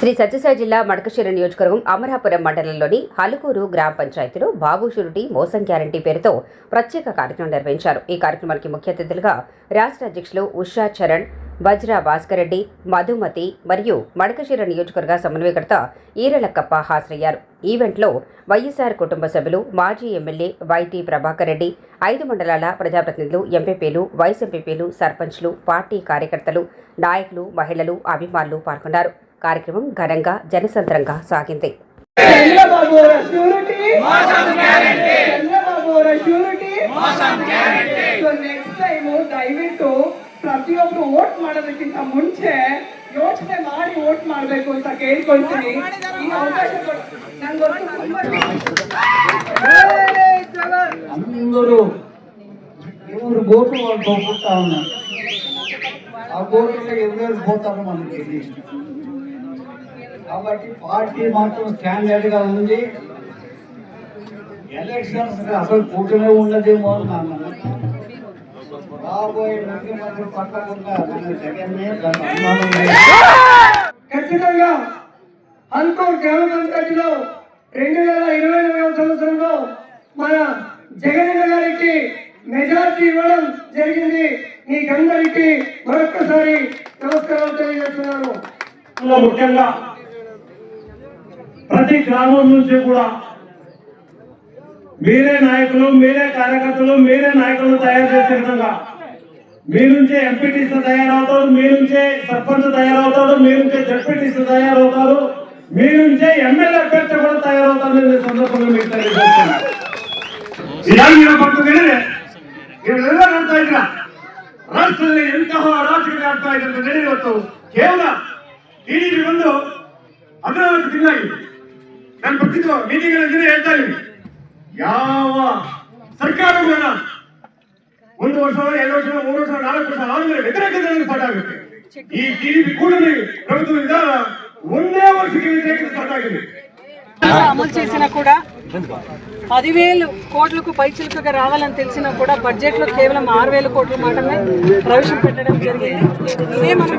శ్రీ సత్యసాయి జిల్లా మడకశిర నియోజకవర్గం అమరాపురం మండలంలోని హలుకూరు గ్రామ పంచాయతీలో బాబు షురుటి మోసం గ్యారంటీ పేరుతో ప్రత్యేక కార్యక్రమం నిర్వహించారు. ఈ కార్యక్రమానికి ముఖ్య అతిథులుగా రాష్ట్ర అధ్యక్షులు ఉషా చరణ్ వజ్రా భాస్కర్ రెడ్డి మధుమతి మరియు మడకశిర నియోజకవర్గ సమన్వయకర్త ఈరలక్కప్ప హాజరయ్యారు. ఈవెంట్లో వైఎస్ఆర్ కుటుంబ సభ్యులు మాజీ ఎమ్మెల్యే వైటీ ప్రభాకర్ రెడ్డి ఐదు మండలాల ప్రజాప్రతినిధులు ఎంపీపీలు వైస్ ఎంపీపీలు సర్పంచ్లు పార్టీ కార్యకర్తలు నాయకులు మహిళలు అభిమానులు పాల్గొన్నారు. కార్యక్రమం ఘనంగా జనసంద్రంగా సాగింది ಪ್ರತಿಯೊಬ್ರು ಓಟ್ ಮಾಡೋದಕ್ಕಿಂತ ಮುಂಚೆ ಯೋಚನೆ ಮಾಡಿ ಓಟ್ ಮಾಡಬೇಕು ಅಂತ ಕೇಳ್ಕೊಳ್ತೀನಿ ಈ ಅವಕಾಶ ನಂಗೊತ್ತು ಇವರು ಗೋಪು ಅಂತ ಹೋಗ್ಬಿಟ್ಟ ಅವನು ಆ ಗೋಪುಗಳಿಗೆ ಎಲ್ಲರೂ ಗೋತಾರ ಮಾಡ್ತೀನಿ కాబట్టి పార్టీ మాత్రం స్టాండర్డ్గా ఉంది. ఎలక్షన్స్ అసలు కూటమే ఉండదేమో రాబోయే ముఖ్యమంత్రి పట్టకుండా. ఖచ్చితంగా అంకూర్ గ్రామ పంచాయతీలో రెండు వేల ఇరవై నాలుగవ సంవత్సరంలో మన జగన్ గారికి మెజార్టీ ఇవ్వడం జరిగింది. మీకందరికీ మరొక్కసారి నమస్కారాలు తెలియజేస్తున్నాను. ముఖ్యంగా ప్రతి గ్రామం నుంచి కూడా మీరే నాయకులు మీరే కార్యకర్తలు మీరే నాయకులను తయారు చేసే విధంగా మీ నుంచే ఎంపీటీసీ తయారవుతాడు మీ నుంచే సర్పంచ్ తయారవుతాడు మీ నుంచే జడ్పీటీసీ తయారవుతారు మీ నుంచే ఎమ్మెల్యే అభ్యర్థి కూడా తయారవుతారు నేను ఈ సందర్భంగా మీకు తెలియజేస్తున్నాను ಇದಾಗಿ ಪಟ್ಟು ಹೇಳಿದೆ ಇವರೆಲ್ಲ ನೋಡ್ತಾ ಇದ್ರ ರಾಷ್ಟ್ರದಲ್ಲಿ ಎಂತಹ ಅರಾಜಕತೆ ಆಗ್ತಾ ಇದೆ ಅಂತ ಹೇಳಿ ಇವತ್ತು ಕೇವಲ ಟಿಡಿಪಿ ಬಂದು ಹದಿನಾಲ್ಕು ತಿಂಗಳಾಗಿದೆ ನಾನು ಗೊತ್ತಿದ್ದು ಮೀಟಿಂಗ್ ಹೇಳ್ತಾ ಇದ್ದೀನಿ. ಯಾವ ಸರ್ಕಾರ ಒಂದು ವರ್ಷ, ಎರಡು ವರ್ಷ, ಮೂರು ವರ್ಷ, ನಾಲ್ಕು ವರ್ಷ ಆದ್ರೆ ವ್ಯತಿರೇಕತೆ ಸ್ಟಾರ್ಟ್ ಆಗುತ್ತೆ. ಈ ಟಿಡಿಪಿ ಕೂಡಲೇ ಒಂದೇ ವರ್ಷಕ್ಕೆ ವ್ಯತಿರೇಕತೆ ಸ್ಟಾರ್ಟ್ ಆಗಿದೆ. అమలు చేసినా కూడా పదివేలు కోట్లకు పైచిలుకగా రావాలని తెలిసినా కూడా బడ్జెట్లో కేవలం ఆరు వేల కోట్ల మాటమే ప్రవేశపెట్టడం జరిగింది. ఇదే మనం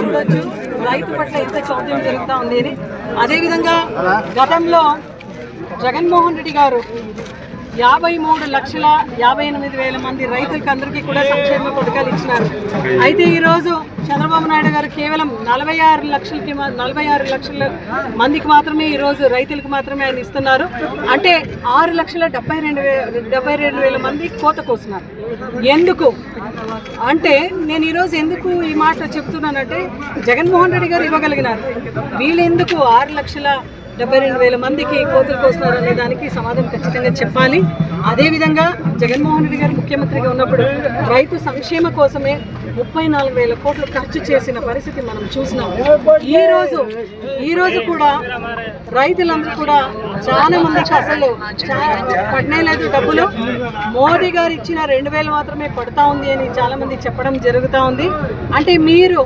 చూడొచ్చు. రైతు పట్ల ఎంత చౌద్యం జరుగుతా ఉంది అదేవిధంగా గతంలో జగన్మోహన్ రెడ్డి గారు యాభై మూడు లక్షల యాభై ఎనిమిది వేల మంది రైతులకి అందరికీ కూడా సంక్షేమ పథకాలు ఇచ్చినారు. అయితే ఈరోజు చంద్రబాబు నాయుడు గారు కేవలం నలభై ఆరు లక్షలకి నలభై ఆరు లక్షల మందికి మాత్రమే ఈరోజు రైతులకు మాత్రమే ఆయన ఇస్తున్నారు. అంటే ఆరు లక్షల డెబ్బై రెండు డెబ్బై రెండు వేల మంది కోత కోసినారు ఎందుకు? అంటే నేను ఈరోజు ఎందుకు ఈ మాట చెప్తున్నానంటే జగన్మోహన్ రెడ్డి గారు ఇవ్వగలిగినారు. వీళ్ళెందుకు ఆరు లక్షల డెబ్బై రెండు వేల మందికి కోతులు కోస్తున్నారు అనే దానికి సమాధానం ఖచ్చితంగా చెప్పాలి. అదేవిధంగా జగన్మోహన్ రెడ్డి గారు ముఖ్యమంత్రిగా ఉన్నప్పుడు రైతు సంక్షేమ కోసమే ముప్పై నాలుగు వేల కోట్లు ఖర్చు చేసిన పరిస్థితి మనం చూసినాం. ఈరోజు ఈరోజు కూడా రైతులందరూ కూడా చాలా మందికి అసలు పడినలేదు డబ్బులు. మోదీ గారు ఇచ్చిన రెండు వేలు మాత్రమే పడతా ఉంది అని చాలా మంది చెప్పడం జరుగుతూ ఉంది. అంటే మీరు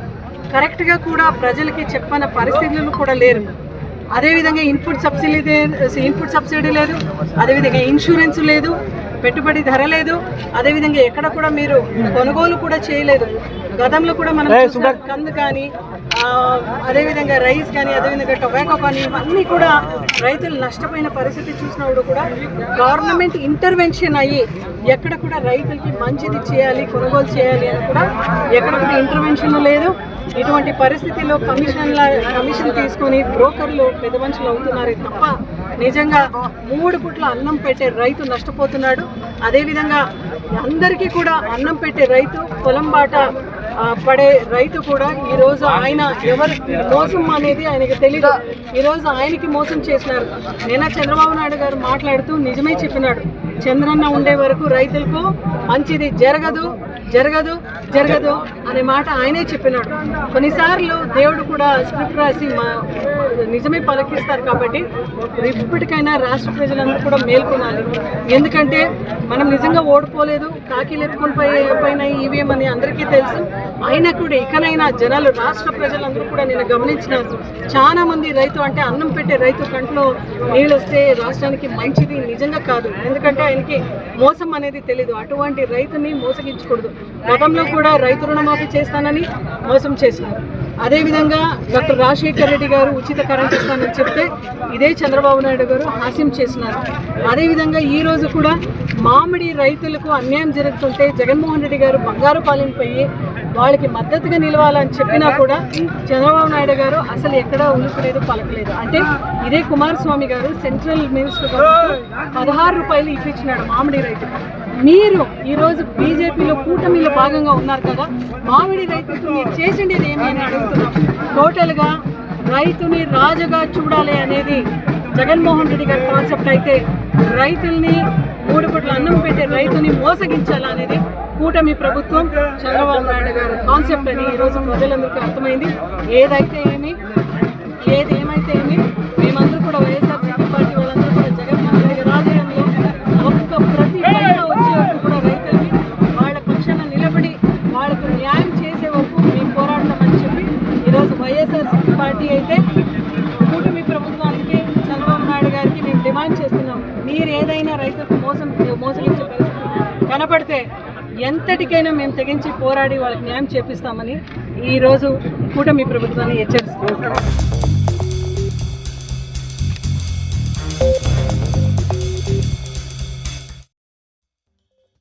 కరెక్ట్గా కూడా ప్రజలకి చెప్పని పరిస్థితులు కూడా లేరు. అదేవిధంగా ఇన్పుట్ సబ్సిడీ ఇన్పుట్ సబ్సిడీ లేదు అదేవిధంగా ఇన్సూరెన్స్ లేదు పెట్టుబడి ధర లేదు అదేవిధంగా ఎక్కడ కూడా మీరు కొనుగోలు కూడా చేయలేదు. గతంలో కూడా మనం కందు కానీ అదేవిధంగా రైస్ కానీ అదేవిధంగా టొబాకో కానీ ఇవన్నీ కూడా రైతులు నష్టపోయిన పరిస్థితి చూసినప్పుడు కూడా గవర్నమెంట్ ఇంటర్వెన్షన్ అయ్యి ఎక్కడ కూడా రైతులకి మంచిది చేయాలి కొనుగోలు చేయాలి అని కూడా ఎక్కడ కూడా ఇంటర్వెన్షన్ లేదు. ఇటువంటి పరిస్థితిలో కమిషన్ల కమిషన్ తీసుకొని బ్రోకర్లు పెద్ద మనుషులు అవుతున్నారు తప్ప నిజంగా మూడు పుట్ల అన్నం పెట్టే రైతు నష్టపోతున్నాడు. అదేవిధంగా అందరికీ కూడా అన్నం పెట్టే రైతు పొలం బాట పడే రైతు కూడా ఈరోజు ఆయన ఎవరు మోసం అనేది ఆయనకి తెలియదు ఈరోజు ఆయనకి మోసం చేసినారు. నిన్న చంద్రబాబు నాయుడు గారు మాట్లాడుతూ నిజమే చెప్పినాడు. చంద్రన్న ఉండే వరకు రైతులకు మంచిది జరగదు జరగదు జరగదు అనే మాట ఆయనే చెప్పినాడు. కొన్నిసార్లు దేవుడు కూడా స్క్రిప్ట్ రాసి మా నిజమే పలికిస్తారు కాబట్టి ఇప్పటికైనా రాష్ట్ర ప్రజలందరూ కూడా మేల్కొనాలి. ఎందుకంటే మనం నిజంగా ఓడిపోలేదు కాకీలు ఎత్తుకొని పోయి పైన ఈవీఎం అని అందరికీ తెలుసు. అయినా కూడా ఇకనైనా జనాలు రాష్ట్ర ప్రజలందరూ కూడా నేను గమనించినారు. చాలా మంది రైతు అంటే అన్నం పెట్టే రైతు కంట్లో నీళ్ళు వస్తే రాష్ట్రానికి మంచిది నిజంగా కాదు. ఎందుకంటే ఆయనకి మోసం అనేది తెలియదు అటువంటి రైతుని మోసగించకూడదు. గతంలో కూడా రైతు రుణమాఫీ చేస్తానని మోసం చేసినారు. అదేవిధంగా డాక్టర్ రాజశేఖర్ రెడ్డి గారు ఉచిత కరెంట్ ఇస్తానని చెప్తే ఇదే చంద్రబాబు నాయుడు గారు హాస్యం చేసినారు అదేవిధంగా ఈరోజు కూడా మామిడి రైతులకు అన్యాయం జరుగుతుంటే జగన్మోహన్ రెడ్డి గారు బంగారు పాలన పోయి వాళ్ళకి మద్దతుగా నిలవాలని చెప్పినా కూడా చంద్రబాబు నాయుడు గారు అసలు ఎక్కడా ఉలుకులేదు పలకలేదు. అంటే ఇదే కుమారస్వామి గారు సెంట్రల్ మినిస్టర్ పదహారు రూపాయలు ఇప్పించినాడు మామిడి రైతు. మీరు ఈరోజు బీజేపీలో కూటమిలో భాగంగా ఉన్నారు కదా మామిడి రైతు మీరు చేసిండేది ఏమి అని అడుగుతున్నాం. టోటల్గా రైతుని రాజుగా చూడాలి అనేది జగన్మోహన్ రెడ్డి గారి కాన్సెప్ట్ అయితే రైతుల్ని మూడు పుట్ల అన్నం పెట్టే రైతుని మోసగించాలనేది కూటమి ప్రభుత్వం. చంద్రబాబు నాయుడు గారు కాన్సెప్ట్ అని ఈరోజు ప్రజలందరికీ అర్థమైంది. ఏదైతే ఏమి ఏది ఏమైతే ఏమి మేమందరూ కూడా వైఎస్ఆర్సీపీ పార్టీ వాళ్ళందరూ కూడా జగన్మోహన్ రెడ్డి గారి ఒక్క ప్రతి పైసా వచ్చే వరకు కూడా రైతులకి వాళ్ళ పక్షాన నిలబడి వాళ్ళకు న్యాయం చేసే వరకు మేము పోరాడతామని చెప్పి ఈరోజు వైఎస్ఆర్సీపీ పార్టీ అయితే మీరు ఏదైనా రైతులకు మోసం మోసగించే పరిస్థితి కనపడితే ఎంతటికైనా మేము తెగించి పోరాడి వాళ్ళకి న్యాయం చేపిస్తామని ఈరోజు కూటమి ప్రభుత్వాన్ని హెచ్చరిస్తున్నాం.